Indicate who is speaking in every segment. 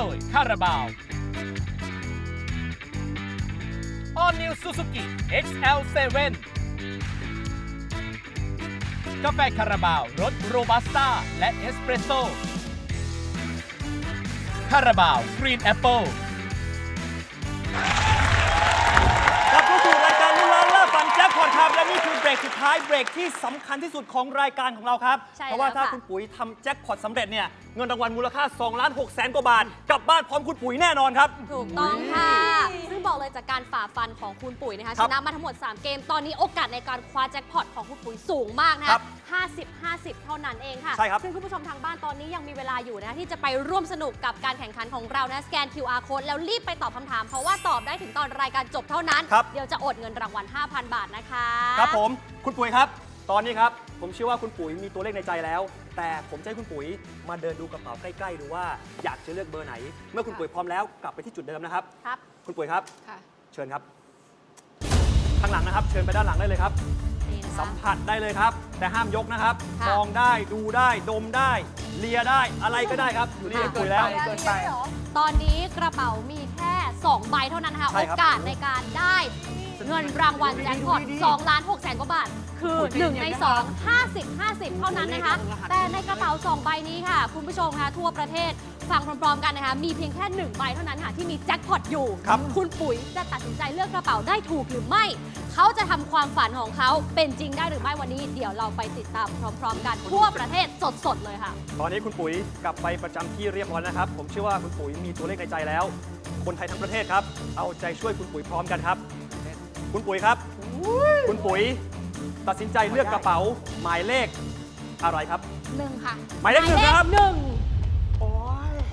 Speaker 1: โดยคาราบาว All New Suzuki XL7 กาแฟคาราบาวรสโรบัสต้าและเอสเปรสโซ่คาราบาวกรีนแอปเปิล
Speaker 2: กลับเข้าสู่รายการลุ้นล้านล่าฝันแจ็คพอตครับ และนี่คือเบรกสุดท้ายเบรกที่สำคัญที่สุดของรายการของเราครับ
Speaker 3: ใช่
Speaker 2: เพราะว่า
Speaker 3: แล้ว
Speaker 2: ถ้า
Speaker 3: ค่ะ
Speaker 2: คุณปุ๋ยทำแจ็คพอตสำเร็จเนี่ยเงินรางวัลมูลค่า2ล้าน6แสนกว่าบาท กลับบ้านพร้อมคุณปุ๋ยแน่นอนครับ
Speaker 3: ถูกต้องค่ะ ซึ่งบอกเลยจากการฝ่าฟันของคุณปุ๋ยนะคะ
Speaker 2: ครั
Speaker 3: ช
Speaker 2: บ
Speaker 3: นะมาทั้งหมด 3 เกม ตอนนี้โอกาสในการคว้าแจ็คพอตของคุณปุ๋ยสูงมากนะ
Speaker 2: ครั
Speaker 3: คะ
Speaker 2: บ
Speaker 3: 50 50 เท่านั้นเองค่ะ
Speaker 2: ใช่ครับ
Speaker 3: ซึ่งคุณผู้ชมทางบ้านตอนนี้ยังมีเวลาอยู่นะที่จะไปร่วมสนุกกับการแข่งขันของเรานะสแกน QR code แล้วรีบไปตอบคำถาม เพราะว่าตอบได้ถึงตอนรายการจบเท่านั้น
Speaker 2: ครับ
Speaker 3: เดี๋ยวจะอดเงินรางวัล 5,000 บาทนะคะ
Speaker 2: ครับผม คุณปุ๋ยครับ ตอนนี้ครับ ผมเชื่อว่าคุณปุ๋ยมีตัวเลขในใจแล้ว แต่ผมจะให้คุณปุ๋ยมาเดินดูกระเป๋าใกล้ๆดูว่าอยากจะเลือกเบอร์ไหน เมื่อคุณปุ๋ยพร้อมแล้วกลับไปที่จุดเดิมนะครับ
Speaker 3: ครับ
Speaker 2: คุณปุ๋ยครับ
Speaker 4: ค่ะ
Speaker 2: เชิญครับ ข้างหลังนะครับ เชิญไปด้านหลังได้เลยครับ
Speaker 3: นี่นะคะ
Speaker 2: สัมผัสได้เลยครับ แต่ห้ามยกนะครับ
Speaker 3: ค่ะ
Speaker 2: มองได้ดูได้ดมได้ เลียได้อะไรก็ได้ครับ อยู่นี่คุยแล้ว
Speaker 4: เกินไป
Speaker 3: ตอนนี้กระเป๋ามีแค่ 2 ใบเท่านั้นนะคะ
Speaker 2: ใช่
Speaker 3: โอ
Speaker 2: ครับ
Speaker 3: กาสในการได้ เงินรางวัลแจ็คพอต2ล้าน6แสนกว่าบาท คือ 1 ใน 2 50 50 เท่านั้นนะคะ แต่ในกระเป๋า 2 ใบนี้ค่ะ คุณผู้ชมคะทั่วประเทศฟังพร้อมๆกันนะคะ มีเพียงแค่1ใบเท่านั้นค่ะ ที่มีแจ็คพอตอยู่
Speaker 2: ครับ
Speaker 3: คุณปุ๋ยจะตัดสินใจเลือกกระเป๋าได้ถูกหรือไม่ เขาจะทำความฝันของเขาเป็นจริงได้หรือไม่วันนี้ เดี๋ยวเราไปติดตามพร้อม ๆ กันทั่วประเทศสดๆเลยค่ะ
Speaker 2: ตอนนี้คุณปุ๋ยกลับไปประจำที่เรียบร้อยนะครับ ผมเชื่อว่าคุณปุ๋ยมีตัวเลขในใจแล้ว คนไทยทั้งประเทศครับ เอาใจช่วยคุณปุ๋ยพร้อมกันครับ คุณปุ๋ยครับ คุณปุ๋ยตัดสินใจเลือกกระเป๋าหมายเลขอะไรครับ
Speaker 4: หนึ่งค่ะ
Speaker 2: หมายเลขหนึ่งนะครับ
Speaker 3: หนึ่ง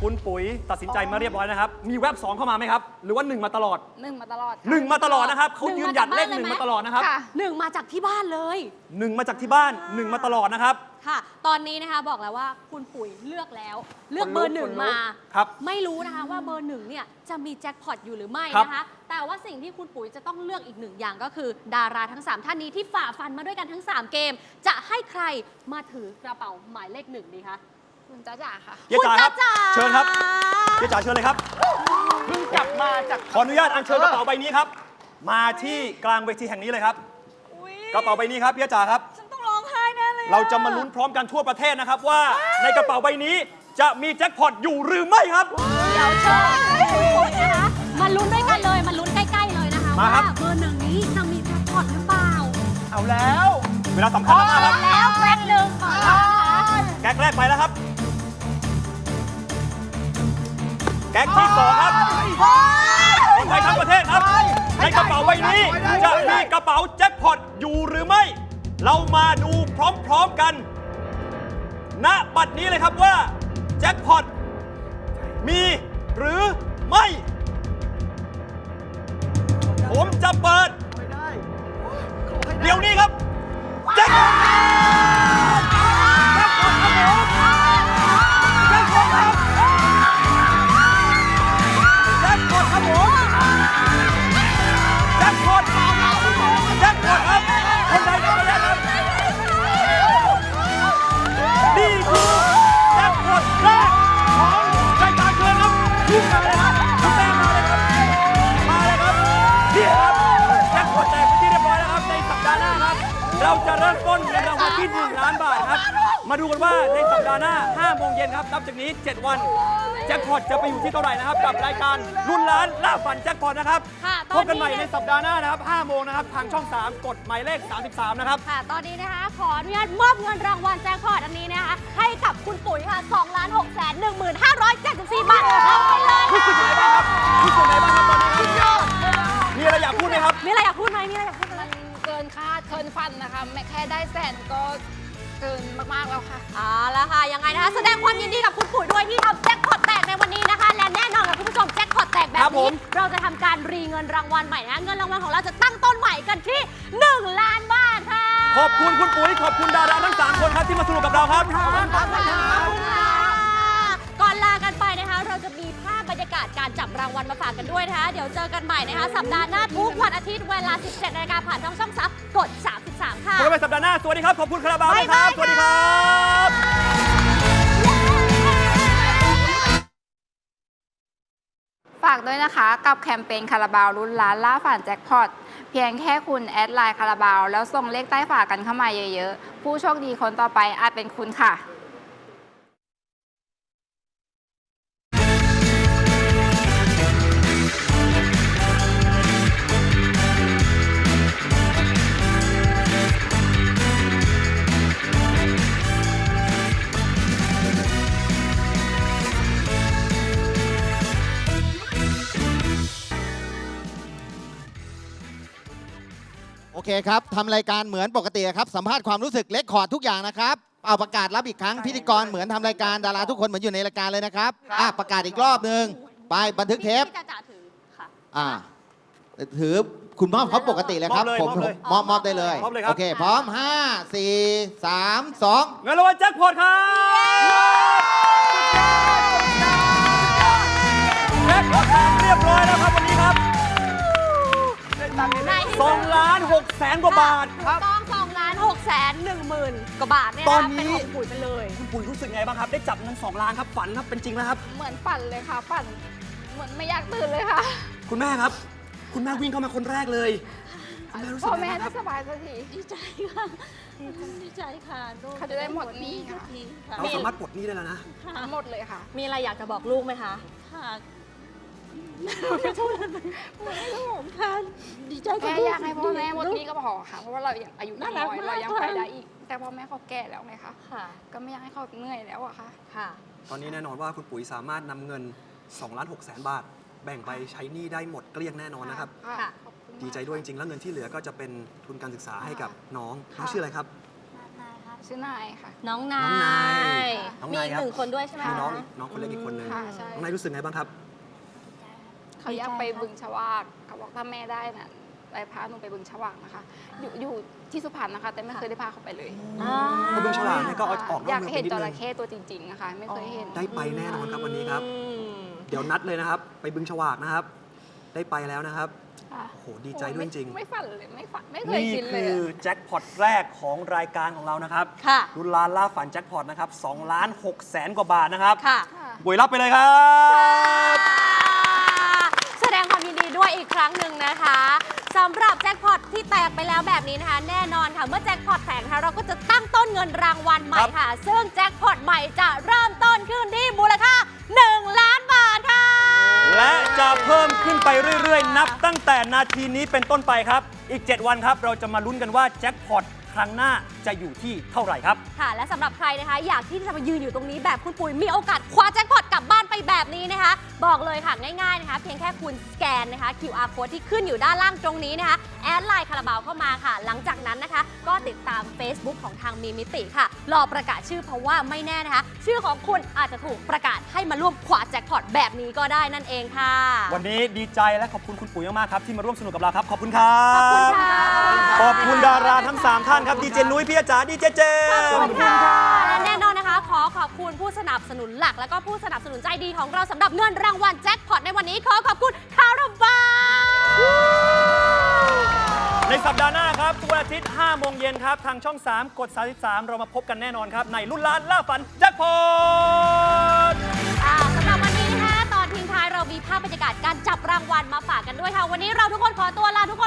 Speaker 2: คุณปุ๋ยตัดสินใจมาเรียบร้อยนะครับ มีแว็บสองเข้ามาไหมครับ หรือว่าหนึ่งมาตลอด
Speaker 4: หนึ่งมาตลอดค่ะ
Speaker 2: หนึ่งมาตลอดนะครับเขา
Speaker 3: หนึ่ง
Speaker 2: ยืนหยัด
Speaker 3: มาจาก
Speaker 2: เลข
Speaker 3: บ้าน
Speaker 2: หนึ่ง
Speaker 3: เลยไหม
Speaker 2: มาตลอดนะครับ
Speaker 4: ค่ะ
Speaker 3: หนึ่งมาจากที่บ้านเลย
Speaker 2: หนึ่งมาจากที่บ้านหนึ่งมาตลอดนะครับ
Speaker 3: ค่ะ ตอนนี้นะคะบอกแล้วว่าคุณปุ๋ยเลือกแล้ว เลือกเบอร์หนึ่ง
Speaker 2: คนลุก
Speaker 3: มา
Speaker 2: ครับ
Speaker 3: ไม่รู้นะคะว่าเบอร์หนึ่งเนี่ยจะมีแจ็คพอตอยู่หรือไม่
Speaker 2: ครับ
Speaker 3: นะคะแต่ว่าสิ่งที่คุณปุ๋ยจะต้องเลือกอีกหนึ่งอย่างก็คือ ดาราทั้ง 3 ท่านนี้ที่ฝ่าฟันมาด้วยกันทั้ง 3 เกม จะให้ใครมาถือกระเป๋าหมายเลขหนึ่งดีคะ
Speaker 4: คุณจ้าจ๋าค่ะ
Speaker 2: เยจ๋าครับ
Speaker 3: ณจ๊ะ
Speaker 2: เชิญครับเยจ๋าเชิญเลยครับ
Speaker 1: เพิ่งกลับมาจาก
Speaker 2: ขออนุญาตอัญเชิญกระเป๋าใบนี้ครับ มาที่กลางเวทีแห่งนี้เลยครับกระเป๋าใบนี้ครับพี่จ๋าครับ
Speaker 4: ฉันต้องร้องไห้แน่เลย
Speaker 2: เราจะมาลุ้นพร้อมกันทั่วประเทศนะครับว่าในกระเป๋าใบนี้จะมีแจ็คพอตอยู่หรือไม่ครับ
Speaker 3: เดี๋ยวเชิญคุณปุ๋ยนะคะมาลุ้นด้วยกันเลย มาลุ้นใกล้ ๆ เลยนะคะ
Speaker 2: มา
Speaker 3: ว่า
Speaker 2: ครับ
Speaker 3: เบอร์หนึ่งนี้จะมีแจ็คพอตหรือเปล่า
Speaker 1: เอาแล้ว
Speaker 2: เวลาสำคัญมากครับ
Speaker 3: แล้วแกร็กหนึ่งก่อนนะคะ
Speaker 2: แก๊กแรกไปแล้วครับ ก๊กที่สองครับคนไทยทั้งประเทศครับ ในกระเป๋าใบนี้จะมีกระเป๋าแจ็คพอตอยู่หรือไม่ เรามาดูพร้อมๆกัน ณ บัดนี้เลยครับว่าแจ็คพอตมีหรือไม่ ผมจะเปิด เดี๋ยวนี้ครับ 1 ล้านบาทครับ มาดูกันว่าในสัปดาห์หน้า5โมงเย็นครับ นับจากนี้ 7 วัน แจ็คพอตจะไปอยู่ที่เท่าไหร่นะครับ กับรายการรุ่นล้านล่าฝันแจ็คพอตนะครับ
Speaker 3: ค่ะต
Speaker 2: พ
Speaker 3: อน
Speaker 2: บกันใหม่
Speaker 3: นี้
Speaker 2: ใน
Speaker 3: เนี่ย
Speaker 2: สัปดาห์หน้านะครับ5โมงนะครับ ทางช่อง 3 กดหมายเลข 33 นะครับ
Speaker 3: ค่ะ ตอนนี้นะคะ ขออนุญาตมอบเงินรางวัลแจ็คพอตอันนี้นะคะ ให้กับคุณปุ๋ยค่ะ2ล้าน6แสน1574บาทรับไป
Speaker 2: คะ
Speaker 4: แม้แค่ได้แสนก็เกินมากๆแล้วค่ะ
Speaker 3: เอาละค่ะ ยังไงนะคะ แสดงความยินดีกับคุณปุ๋ยด้วยที่ทำแจ็คพอตแตกในวันนี้นะคะ และแน่นอนกับคุณผู้ชมแจ็คพอตแตกแบ
Speaker 2: ครับบผ
Speaker 3: นี้
Speaker 2: ม
Speaker 3: เราจะทำการรีเงินรางวัลใหม่นะคะเงินรางวัลของเราจะตั้งต้นใหม่กันที่ 1 ล้านบาทค่ะ
Speaker 2: ขอบคุณคุณปุ๋ยขอบคุณดาราทั้ง3คนครับที่มาสนุกกับเราครับ
Speaker 3: ขอบคุณค่ะก่อนลากันไปนะคะ เราจะมีภาพบรรยากาศการจับรางวัลมาฝากกันด้วยนะคะ เดี๋ยวเจอกันใหม่นะคะ สัปดาห์หน้าทุกวันอาทิตย์เวลา 17นาฬิกาผ่านทางช่อง3กด33 ค่ะ
Speaker 2: พบกันใหม่สัปดาห์หน้า สวัสดีครับ ขอบคุณคาราบาวด้วยครับ
Speaker 3: บ๊ายบาย
Speaker 2: สวัสดีครับา
Speaker 4: กด้วยนะคะกับแคมเปญคาราบาวลุ้นล้านล่าฝันแจ็คพอตเพียงแค่คุณแอดไลน์คาราบาว แล้วส่งเลขใต้ฝากันเข้ามาเยอะๆ ผู้โชคดีคนต่อไปอาจเป็นคุณค่ะ
Speaker 5: เคครับทำรายการเหมือนปกติครับ สัมภาษณ์ความรู้สึกเล็กคอร์ดทุกอย่างนะครับ เอาประกาศรับอีกครั้งพิธีกรเหมือนทำรายการดาราทุกคนเหมือนอยู่ในรายการเลยนะครับอะประกาศอีกรอบหนึ่งไปบันทึกเทป
Speaker 3: ที่จะจ่าถือค่ะ
Speaker 5: อ่าถือคุณมอบเขาปกติเลยครับ
Speaker 2: มอบเลย
Speaker 5: ผม
Speaker 2: มอบเลย
Speaker 5: มอบมอบได้เลย
Speaker 2: มอบเลยครับ
Speaker 5: โอเค พร้อม 5 4 3 2
Speaker 2: เงินรางวัลแจ็คพอตครับแจ็คพอตแตกเรียบร้อยแล้วครับวันนี้ครับ
Speaker 3: ในที่
Speaker 2: สองล้าน หกแสนกว่าบาท
Speaker 3: ถูกต้องสองล้านหกแสนหนึ่งหมื่นกว่าบาทเนี่ย
Speaker 2: ต
Speaker 3: นะ
Speaker 2: อน
Speaker 3: คะ
Speaker 2: นี้
Speaker 3: เป็นของปุ๋ยไปเลย
Speaker 2: คุณปุ๋ยรู้สึกไงบ้างครับ ได้จับเงินสองล้านครับฝันครับเป็นจริงแล้วครับ
Speaker 4: เหมือนฝันเลยค่ะฝันเหมือนไม่อยากตื่นเลยค่ะ
Speaker 2: คุณแม่ครับ คุณแม่วิ่งเข้ามาคนแรกเลยคุณแม่รู้สึก
Speaker 4: พ่อ
Speaker 2: ไง
Speaker 4: แม่
Speaker 2: บ้างค
Speaker 4: ได้
Speaker 2: รับ
Speaker 4: สบายสักที
Speaker 3: ดีใจค่ะดีใจค่ะลูก
Speaker 4: เขาจะได้หมดหนี้ค่ะ
Speaker 3: ค่ะ
Speaker 2: เราสามารถปลดหนี้ได้แล้วนะ
Speaker 4: หมดเลยค่ะ
Speaker 3: มีอะไรอยากจะบอกลูกไหมคะ ค่ะ ไม่ต้องผมค่ะดีใจกับ
Speaker 4: แค่
Speaker 3: ลูก
Speaker 4: อยากให้พ่อแม่หมดหนี้ก็พอค่ะ เพราะว่าเรายังอายุ
Speaker 3: น่า
Speaker 4: น้
Speaker 3: รัก
Speaker 4: อย
Speaker 3: มาก
Speaker 4: เรายัง
Speaker 3: ค่ะ
Speaker 4: ไปได้อีก แต่พ่อแม่เขาแก่แล้วไงคะ
Speaker 3: ค่ะ
Speaker 4: ก็ไม่อยากให้เขาเหนื่อยแล้วอะค่ะ
Speaker 3: ค่ะ
Speaker 2: ตอนนี้แน่นอนว่าคุณปุ๋ยสามารถนำเงิน2ล้าน6แสนบาท แบ่งไปใช้หนี้ได้หมดเกลี้ยงแน่นอนนะครับ
Speaker 3: ค่ะ
Speaker 4: ขอบคุณมาก
Speaker 2: ดีใจด้วยจริงๆ แล้วเงินที่เหลือก็จะเป็นทุนการศึกษาให้กับน้องน้องชื่ออะไรครับ
Speaker 4: ชื่อนายค่ะ
Speaker 3: น้องนา
Speaker 2: น้องนาย
Speaker 3: ย
Speaker 2: น้อง
Speaker 3: มี
Speaker 2: นาย
Speaker 3: อีก
Speaker 2: ครับ
Speaker 3: หนึ่งคนด้วยใช่ไหม
Speaker 2: มี
Speaker 3: คะ
Speaker 2: น้องอีกน้องคนเล็กอีกคนนึง
Speaker 4: ค่ะใช่
Speaker 2: น้องนายรู้สึกไงบ้างครับ
Speaker 4: เขาอยากไปบึงฉวากเขาบอกถ้าแม่ได้น่ะไปพาหนูไปบึงฉวากนะคะ อยู่อยู่ที่สุพรรณนะคะ แต่ไม่เคยได้พาเขาไปเลย
Speaker 3: อ่า
Speaker 2: เพราะบึงฉวากเนี่ยก็เอาออกน
Speaker 4: อ
Speaker 2: อก
Speaker 4: ยาก
Speaker 2: เมืองไป
Speaker 4: เห็น
Speaker 2: นิด
Speaker 4: จ
Speaker 2: นึ
Speaker 4: ระ
Speaker 2: ง
Speaker 4: เข้ตัวจริงๆนะคะไม่เคยเห็น
Speaker 2: ได้ไปแน่นอนครับวันนี้ครับ
Speaker 3: อืม
Speaker 2: เดี๋ยวนัดเลยนะครับ ไปบึงฉวากนะครับ ได้ไปแล้วนะครับ
Speaker 4: ค่ะ
Speaker 2: โอ้โหดีใจด้วยจริง
Speaker 4: ไม่ฝันเลยไม่ฝันไม่เคย
Speaker 2: นี่
Speaker 4: คิดเลย
Speaker 2: คือ
Speaker 4: อะ
Speaker 2: แจ็คพอตแรกของรายการของเรานะครับ
Speaker 3: ค่ะ
Speaker 2: รุนล้านล่าฝันแจ็คพอตนะครับ2ล้าน6แสนกว่าบาทนะครับ
Speaker 3: ค่ะ
Speaker 4: ค่ะ
Speaker 2: บุยรับไปเลยครับ
Speaker 3: แส ดงความยินดีด้วยอีกครั้งหนึ่งนะคะสำหรับแจ็คพอตที่แตกไปแล้วแบบนี้นะคะ แน่นอนค่ะ เมื่อแจ็คพอตแตกนะคะเราก็จะตั้งต้นเงินรางวัลใหม่ค่ะ ซึ่งแจ็คพอตใหม่จะเริ่มต้นขึ้นที่มูลค่า 1 ล้านบาทค่ะ
Speaker 2: และจะเพิ่มขึ้นไปเรื่อยๆ นับตั้งแต่นาทีนี้เป็นต้นไปครับ อีก 7 วันครับ เราจะมาลุ้นกันว่าแจ็คพอตครั้งหน้า จะอยู่ที่เท่าไหร่ครับ
Speaker 3: ค่ะ และสำหรับใครนะคะ อยากที่จะมายืนอยู่ตรงนี้แบบคุณปุ๋ยมีโอกาสคว้าแจ็คพอตกลับบ้านไปแบบนี้นะคะ บอกเลยค่ะง่ายๆนะคะ เพียงแค่คุณสแกนนะคะ QR code ที่ขึ้นอยู่ด้านล่างตรงนี้นะคะแอดไลน์คาราบาวเข้ามาค่ะ หลังจากนั้นนะคะ ก็ติดตาม Facebook ของทางมีมิติค่ะรอประกาศชื่อเพราะว่าไม่แน่นะคะ ชื่อของคุณอาจจะถูกประกาศให้มาร่วมคว้าแจ็คพอตแบบนี้ก็ได้นั่นเองค่ะ
Speaker 2: วันนี้ดีใจและขอบคุณคุณปุ๋ยมากๆครับที่มาร่วมสนุกกับเราครับ ขอบคุณครับ
Speaker 3: ขอบคุณค่ะ
Speaker 2: ขอบคุณดาราทั้ง3ท่านครับดีเจนุ้ยพี่อาจ๋าดีเจเจ
Speaker 3: ขอบคุณค่ะ และแน่นอนนะคะ ขอขอบคุณผู้สนับสนุนหลัก และก็ผู้สนับสนุนใจดีของเราสำหรับเงินรางวัลแจ็คพอตในวันนี้ขอขอบคุณคาราบาว
Speaker 2: ในสัปดาห์หน้าครับทุกวันอาทิตย์5โมงเย็นครับ ทางช่อง 3 กด 33 เรามาพบกันแน่นอนครับ ในรุ่นล้านล่าฝันแจ็คพอต
Speaker 3: อ่าสำหรับวันนี้นะคะตอนทิ้งท้ายเรามีภาพบรรยากาศการจับรางวัลมาฝากกันด้วยค่ะ วันนี้เราทุกคนขอตัวลาทุกคน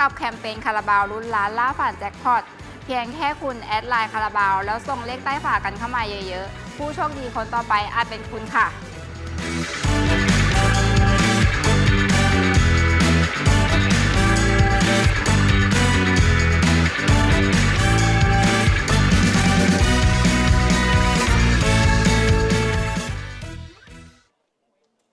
Speaker 3: กั
Speaker 2: บ
Speaker 3: แค
Speaker 4: มเปญคาราบาวรุ่นล้านล่าฝันแจ็คพอตเพียงแค่คุณแอดไลน์คาราบาว แล้วส่งเลขใต้ฝากันเข้ามาเยอะๆ ผู้โชคดีคนต่อไปอาจเป็นคุณค่ะ